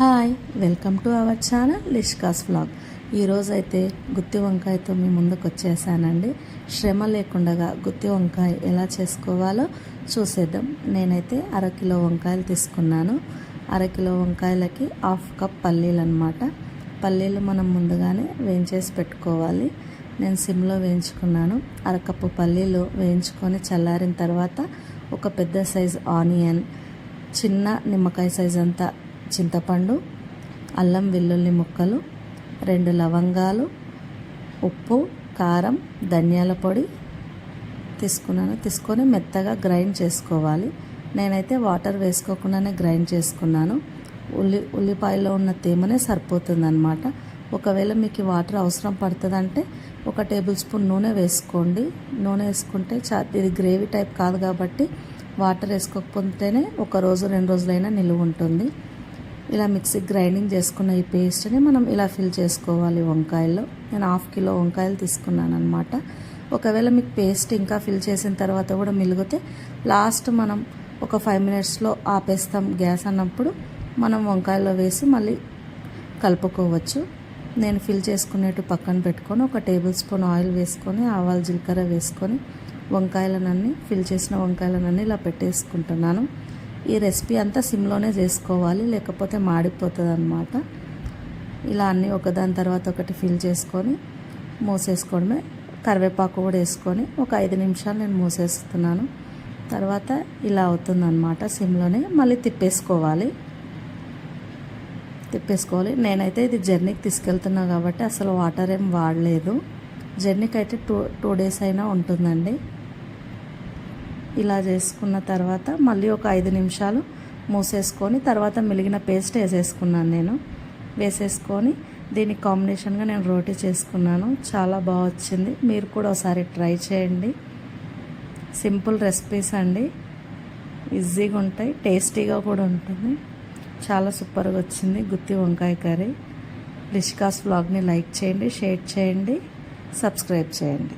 Hi welcome to our channel Lishkas vlog. ఈరోజైతే గుత్తి వంకాయతో మీ ముందుకు వచ్చేసానండి. శ్రమ లేకుండా గుత్తి వంకాయ ఎలా చేసుకోవాలో చూసేద్దాం. నేనైతే అరకిలో వంకాయలు తీసుకున్నాను. అరకిలో వంకాయలకి హాఫ్ కప్ పల్లీలు అనమాట పల్లీలు మనం ముందుగానే వేయించేసి పెట్టుకోవాలి. నేను సిమ్లో వేయించుకున్నాను. అరకప్పు పల్లీలు వేయించుకొని చల్లారిన తర్వాత ఒక పెద్ద సైజ్ ఆనియన్ చిన్న నిమ్మకాయ సైజ్ అంతా చింతపండు అల్లం వెల్లుల్లి ముక్కలు రెండు లవంగాలు ఉప్పు కారం ధనియాల పొడి తీసుకున్నాను. తీసుకొని మెత్తగా గ్రైండ్ చేసుకోవాలి. నేనైతే వాటర్ వేసుకోకుండానే గ్రైండ్ చేసుకున్నాను. ఉల్లి ఉల్లిపాయలో ఉన్న తేమనే సరిపోతుందన్నమాట. ఒకవేళ మీకు వాటర్ అవసరం పడుతుందంటే ఒక టేబుల్ స్పూన్ నూనె వేసుకోండి. నూనె వేసుకుంటే చా ఇది గ్రేవీ టైప్ కాదు కాబట్టి వాటర్ వేసుకోకపోతేనే ఒక రోజు రెండు రోజులైనా నిలువ ఉంటుంది. ఇలా మిక్సీ గ్రైండింగ్ చేసుకున్న ఈ పేస్ట్ని మనం ఇలా ఫిల్ చేసుకోవాలి వంకాయల్లో. నేను హాఫ్ కిలో వంకాయలు తీసుకున్నాను అనమాట ఒకవేళ మీకు పేస్ట్ ఇంకా ఫిల్ చేసిన తర్వాత కూడా మిలిగితే లాస్ట్ మనం ఒక ఫైవ్ మినిట్స్లో ఆపేస్తాం గ్యాస్ అన్నప్పుడు మనం వంకాయలో వేసి మళ్ళీ కలుపుకోవచ్చు. నేను ఫిల్ చేసుకునేట్టు పక్కన పెట్టుకొని ఒక టేబుల్ స్పూన్ ఆయిల్ వేసుకొని ఆవాలు జీలకర్ర వేసుకొని వంకాయలనన్నీ ఫిల్ చేసిన వంకాయలనన్నీ ఇలా పెట్టేసుకుంటున్నాను. ఈ రెసిపీ అంతా సిమ్లోనే చేసుకోవాలి లేకపోతే మాడిపోతుంది అనమాట ఇలా అన్నీ ఒకదాని తర్వాత ఒకటి ఫిల్ చేసుకొని మూసేసుకోవడమే. కరివేపాకు కూడా వేసుకొని ఒక ఐదు నిమిషాలు నేను మూసేస్తున్నాను. తర్వాత ఇలా అవుతుందన్నమాట సిమ్లోనే. మళ్ళీ తిప్పేసుకోవాలి. తిప్పేసుకోవాలి. నేనైతే ఇది జర్నీకి తీసుకెళ్తున్నా కాబట్టి అసలు వాటర్ ఏం వాడలేదు. జర్నీకి అయితే టూ టూ డేస్ అయినా ఉంటుందండి. ఇలా చేసుకున్న తర్వాత మళ్ళీ ఒక ఐదు నిమిషాలు మూసేసుకొని తర్వాత మిలిగిన పేస్ట్ వేసేసుకున్నాను నేను. వేసేసుకొని దీనికి కాంబినేషన్గా నేను రోటీ చేసుకున్నాను. చాలా బాగా వచ్చింది. మీరు కూడా ఒకసారి ట్రై చేయండి. సింపుల్ రెసిపీస్ అండి. ఈజీగా ఉంటాయి. టేస్టీగా కూడా ఉంటుంది. చాలా సూపర్గా వచ్చింది. గుత్తి వంకాయ కర్రీ. లిష్కాస్ బ్లాగ్ని లైక్ చేయండి షేర్ చేయండి సబ్స్క్రైబ్ చేయండి.